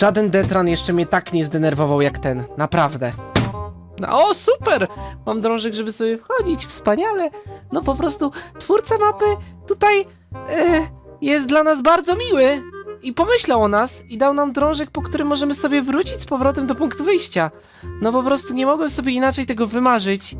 Żaden Detran jeszcze mnie tak nie zdenerwował jak ten. Naprawdę. No, o, super! Mam drążek, żeby sobie wchodzić. Wspaniale. No po prostu twórca mapy tutaj e, jest dla nas bardzo miły. I pomyślał o nas i dał nam drążek, po którym możemy sobie wrócić z powrotem do punktu wyjścia. No po prostu nie mogłem sobie inaczej tego wymarzyć.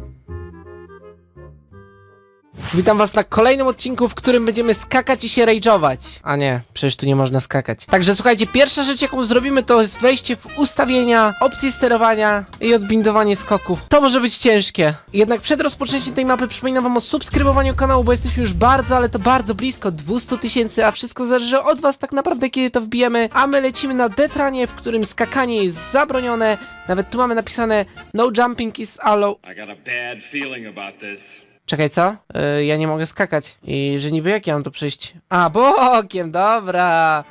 Witam was na kolejnym odcinku, w którym będziemy skakać i się rage'ować. A nie, przecież tu nie można skakać. Także słuchajcie, pierwsza rzecz jaką zrobimy to jest wejście w ustawienia, opcje sterowania i odbindowanie skoku. To może być ciężkie. Jednak przed rozpoczęciem tej mapy przypominam wam o subskrybowaniu kanału, bo jesteśmy już bardzo, ale to bardzo blisko 200 tysięcy, a wszystko zależy od was tak naprawdę kiedy to wbijemy. A my lecimy na Detranie, w którym skakanie jest zabronione. Nawet tu mamy napisane no jumping is allowed. I got a bad feeling about this. Czekaj, co? Yy, ja nie mogę skakać. I że niby jak ja mam to przejść? A, bokiem, dobra.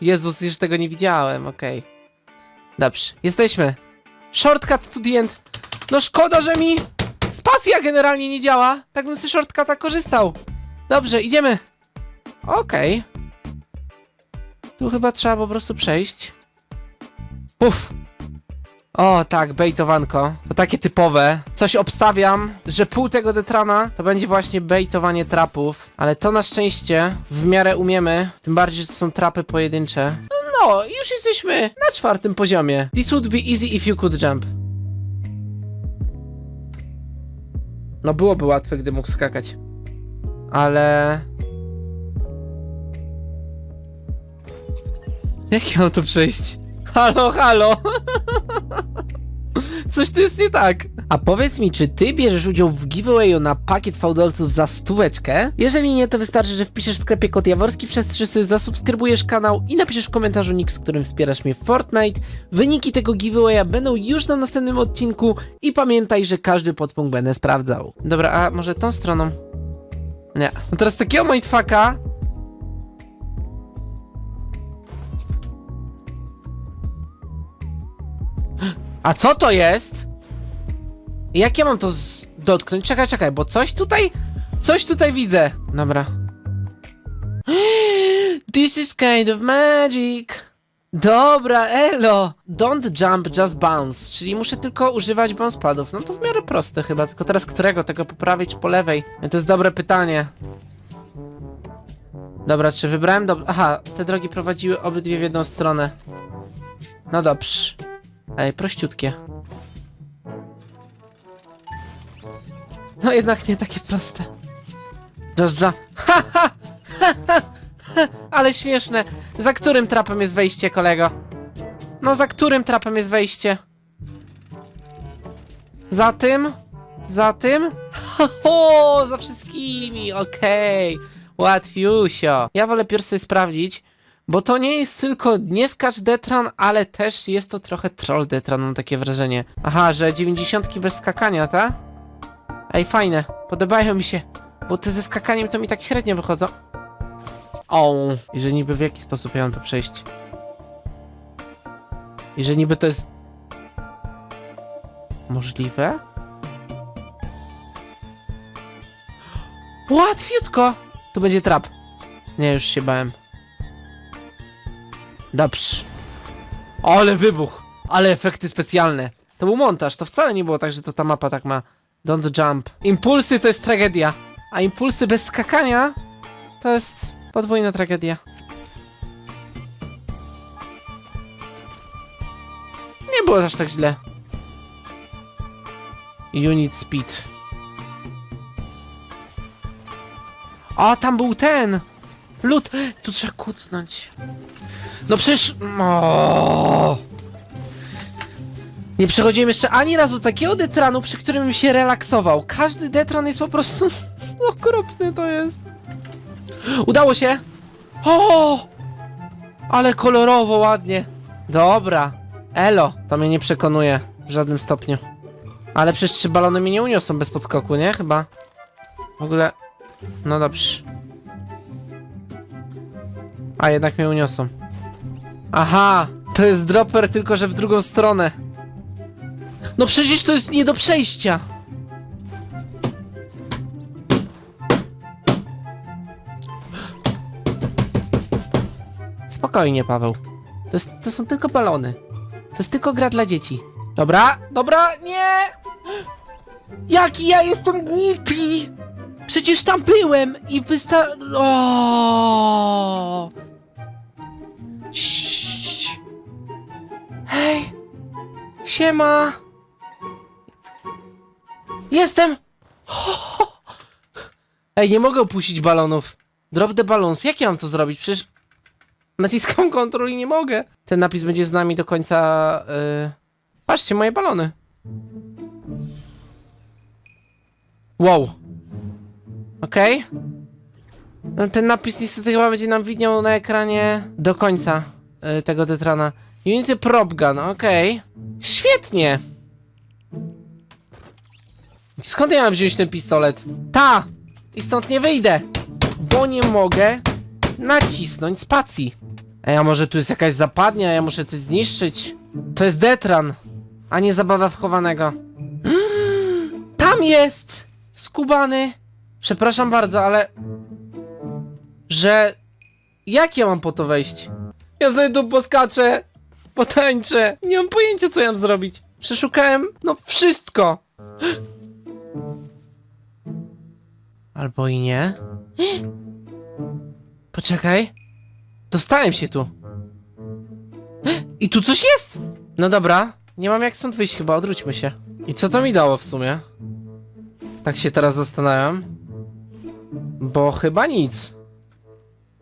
Jezus, już tego nie widziałem, okej. Dobrze, jesteśmy. Shortcut to the end. No szkoda, że mi spacja generalnie nie działa. Tak bym z shortcuta korzystał. Dobrze, idziemy. Okej. Tu chyba trzeba po prostu przejść. Uff. O, tak, bejtowanko. To takie typowe. Coś obstawiam, że pół tego detrana to będzie właśnie bejtowanie trapów. Ale to na szczęście w miarę umiemy. Tym bardziej, że to są trapy pojedyncze. No, już jesteśmy na czwartym poziomie. This would be easy if you could jump. No byłoby łatwe, gdy mógł skakać. Ale... Jak ja mam tu przejść? Halo, halo! Coś tu jest nie tak. A powiedz mi, czy ty bierzesz udział w giveawayu na pakiet fałdolców za stóweczkę? Jeżeli nie, to wystarczy, że wpiszesz w sklepie kod Jaworski przez 3 sy, zasubskrybujesz kanał i napiszesz w komentarzu nick, z którym wspierasz mnie w Fortnite. Wyniki tego giveawaya będą już na następnym odcinku i pamiętaj, że każdy podpunkt będę sprawdzał. Dobra, a może tą stroną? Nie. No teraz takiego mindfucka. A co to jest? Jak ja mam to z- dotknąć? Czekaj, czekaj, bo coś tutaj... Coś tutaj widzę. Dobra. This is kind of magic. Dobra, elo. Don't jump, just bounce. Czyli muszę tylko używać bounce padów. No to w miarę proste chyba. Tylko teraz którego? Tego po prawej czy po lewej? To jest dobre pytanie. Dobra, czy wybrałem do... Aha, te drogi prowadziły obydwie w jedną stronę. No dobrze. Ej, prościutkie. No jednak nie takie proste. Dożdża. Ha, ha, ha, ha. Ale śmieszne. Za którym trapem jest wejście, kolego? No za którym trapem jest wejście? Za tym? Za tym? Ho, za wszystkimi, okej. Łatwiusio. Ja wolę pierw sobie sprawdzić, bo to nie jest tylko nie skacz Detran, ale też jest to trochę troll Detran, mam takie wrażenie. Aha, że 90 bez skakania, ta? Ej, fajne, podobają mi się, bo te ze skakaniem to mi tak średnio wychodzą. O, i że niby w jaki sposób ja mam to przejść? I że niby to jest... Możliwe? Łatwiutko! Tu będzie trap. Nie, już się bałem. Dobrze. Ale wybuch! Ale efekty specjalne. To był montaż, to wcale nie było tak, że to ta mapa tak ma. Don't jump. Impulsy to jest tragedia. A impulsy bez skakania to jest podwójna tragedia. Nie było aż tak źle. Unit speed. O, tam był ten! Lód! Tu trzeba kucnąć. No przecież... O! Nie przechodziłem jeszcze ani razu takiego detranu, przy którym bym się relaksował. Każdy detran jest po prostu... Okropny to jest. Udało się! O! Ale kolorowo, ładnie. Dobra. Elo. To mnie nie przekonuje w żadnym stopniu. Ale przecież trzy balony mnie nie uniosą bez podskoku, nie? Chyba. W ogóle... No dobrze. A jednak mnie uniosą. Aha! To jest dropper, tylko że w drugą stronę. No przecież to jest nie do przejścia! Spokojnie, Paweł. To, jest, to są tylko balony. To jest tylko gra dla dzieci. Dobra, dobra, nie! Jaki ja jestem głupi! Przecież tam byłem i wysta... O! Siema! Jestem! Ej, nie mogę opuścić balonów. Drop the balloons. Jak ja mam to zrobić? Przecież naciskam kontrol i nie mogę. Ten napis będzie z nami do końca... Yy... Patrzcie, moje balony. Wow. Okej. No, ten napis niestety chyba będzie nam widniał na ekranie do końca y, tego tetrana. Unity Prop Gun, okej. Świetnie. Skąd ja mam wziąć ten pistolet? Ta! I stąd nie wyjdę, bo nie mogę nacisnąć spacji. Ej, a może tu jest jakaś zapadnia, ja muszę coś zniszczyć? To jest Detran, a nie zabawa wchowanego. Tam jest! Skubany! Przepraszam bardzo, ale... Że... Jak ja mam po to wejść? Ja sobie tu poskaczę, potańczę. Nie mam pojęcia, co ja mam zrobić. Przeszukałem, no wszystko. Albo i nie. Poczekaj. Dostałem się tu. I tu coś jest! No dobra, nie mam jak stąd wyjść chyba, odwróćmy się. I co to mi dało w sumie? Tak się teraz zastanawiam. Bo chyba nic.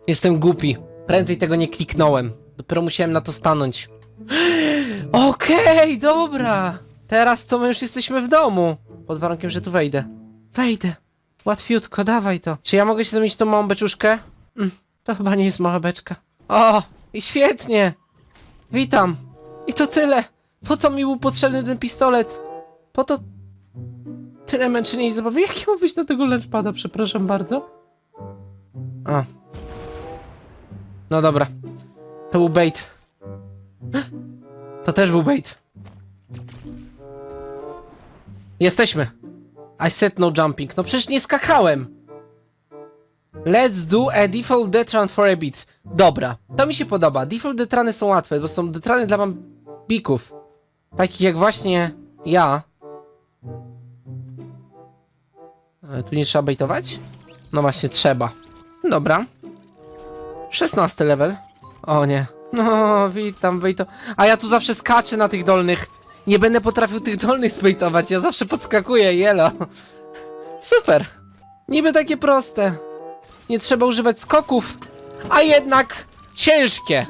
Jestem głupi. Prędzej tego nie kliknąłem. Dopiero musiałem na to stanąć. Okej, dobra. Teraz to my już jesteśmy w domu. Pod warunkiem, że tu wejdę. Wejdę. Łatwiutko, dawaj to. Czy ja mogę się zamienić tą małą beczuszkę? Mm, to chyba nie jest mała beczka. O, i świetnie. Witam. I to tyle. Po to mi był potrzebny ten pistolet. Po to tyle męczenia i zabawy. Jak ja mam wyjść na tego lunchpada, przepraszam bardzo? A. No dobra. To był bait. To też był bait. Jesteśmy. I said no jumping. No przecież nie skakałem. Let's do a default detran for a bit. Dobra, to mi się podoba. Default detrany są łatwe, bo są detrany dla bambików. Takich jak właśnie ja. Tu nie trzeba baitować? No właśnie, trzeba. Dobra. 16 level. O nie. No, witam, bejto. A ja tu zawsze skaczę na tych dolnych. Nie będę potrafił tych dolnych zbejtować, ja zawsze podskakuję, jelo. Super. Niby takie proste. Nie trzeba używać skoków, a jednak ciężkie.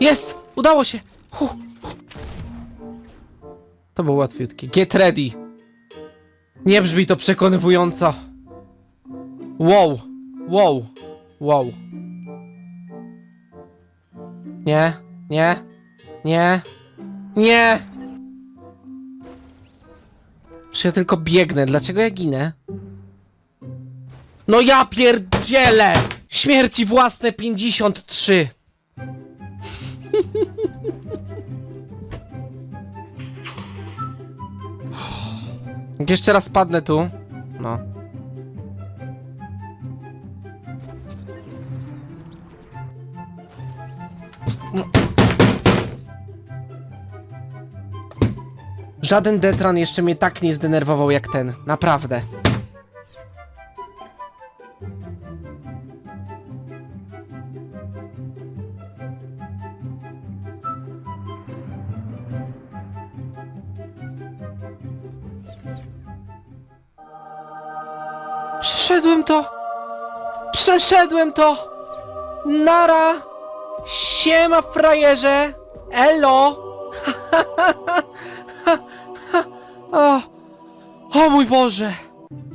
Jest! Udało się! Hu, hu. To było łatwiutkie. Get ready. Nie brzmi to przekonywująco. Wow. Wow. Wow. Nie, nie, nie, nie! Czy ja tylko biegnę? Dlaczego ja ginę? No ja pierdzielę! Śmierci własne 53. Jak Jeszcze raz spadnę tu. No. Żaden detran jeszcze mnie tak nie zdenerwował jak ten. Naprawdę. Przeszedłem to! Przeszedłem to! Nara! Siema frajerze! Elo! Mój Boże!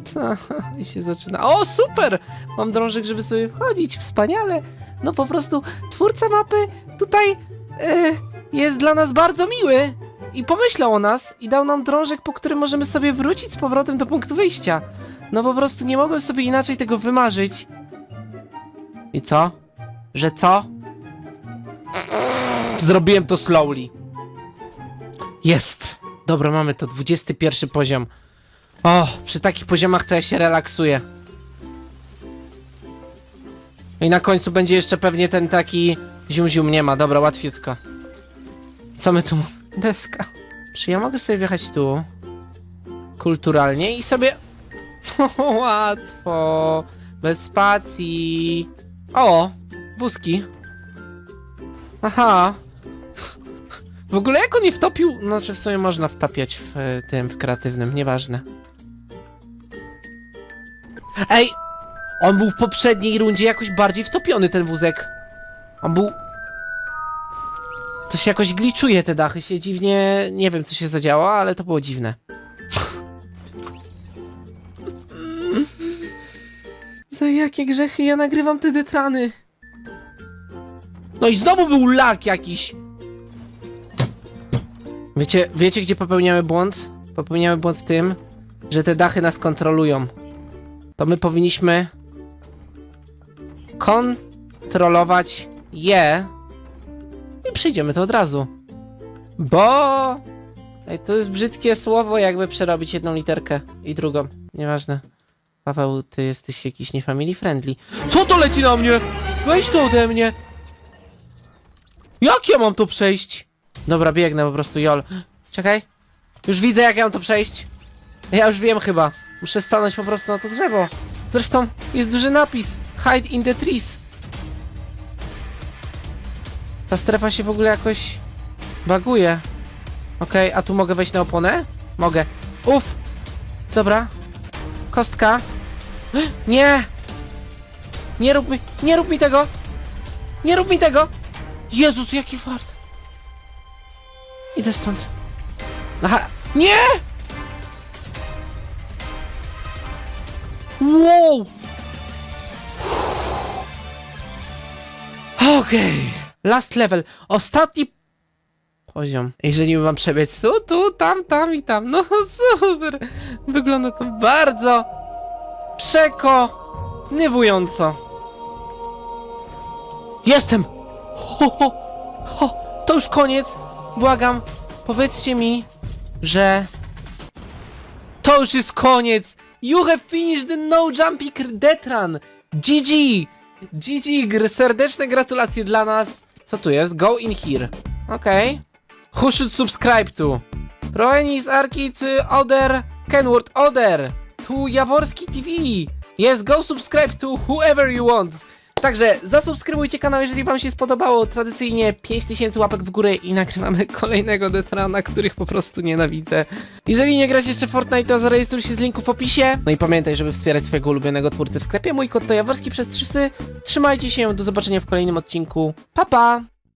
I się zaczyna. O, super! Mam drążek, żeby sobie wchodzić. Wspaniale! No po prostu twórca mapy tutaj e, jest dla nas bardzo miły i pomyślał o nas i dał nam drążek, po którym możemy sobie wrócić z powrotem do punktu wyjścia. No po prostu nie mogłem sobie inaczej tego wymarzyć. I co? Że co? Zrobiłem to slowly. Jest! Dobra, mamy to. 21 poziom. O, przy takich poziomach to ja się relaksuję. I na końcu będzie jeszcze pewnie ten taki Zium, zium, nie ma, dobra, łatwiutko. Co my tu? Deska. Czy ja mogę sobie wjechać tu? Kulturalnie i sobie... Łatwo. Bez spacji. O! Wózki. Aha. W ogóle jak on nie wtopił? Znaczy w sumie można wtapiać w e, tym, w kreatywnym, nieważne. Ej! On był w poprzedniej rundzie jakoś bardziej wtopiony, ten wózek. On był... To się jakoś gliczuje te dachy, się dziwnie... Nie wiem, co się zadziało, ale to było dziwne. Za jakie grzechy ja nagrywam te detrany? No i znowu był lak jakiś! Wiecie, wiecie gdzie popełniamy błąd? Popełniamy błąd w tym, że te dachy nas kontrolują. To my powinniśmy kontrolować je i przyjdziemy to od razu. Bo... Ej, to jest brzydkie słowo, jakby przerobić jedną literkę i drugą. Nieważne. Paweł, ty jesteś jakiś nie family friendly. Co to leci na mnie? Weź to ode mnie! Jak ja mam to przejść? Dobra, biegnę po prostu, jol. Czekaj. Już widzę, jak ja mam to przejść. Ja już wiem chyba. Muszę stanąć po prostu na to drzewo. Zresztą jest duży napis. Hide in the trees. Ta strefa się w ogóle jakoś baguje. Okej, a tu mogę wejść na oponę? Mogę. Uf! Dobra. Kostka. Nie! Nie rób mi, nie rób mi tego! Nie rób mi tego! Jezus, jaki fart! Idę stąd. Aha! Nie! Wow! Okej. Last level. Ostatni poziom. Jeżeli mam przebiec tu, tu, tam, tam i tam. No super. Wygląda to bardzo przekonywująco. Jestem! Ho, ho, ho. To już koniec. Błagam, powiedzcie mi, że to już jest koniec. You have finished the no jumping death run. GG. GG, gr serdeczne gratulacje dla nas. Co tu jest? Go in here. Okej. Who should subscribe to? Proenis, Arkit, Oder, Kenward, Oder. Tu Jaworski TV. Yes, go subscribe to whoever you want. Także zasubskrybujcie kanał, jeżeli wam się spodobało. Tradycyjnie 5000 łapek w górę i nagrywamy kolejnego Detrana, których po prostu nienawidzę. Jeżeli nie grasz jeszcze Fortnite, to zarejestruj się z linku w opisie. No i pamiętaj, żeby wspierać swojego ulubionego twórcę w sklepie. Mój kod to Jaworski przez 3 Trzymajcie się, do zobaczenia w kolejnym odcinku. Pa pa!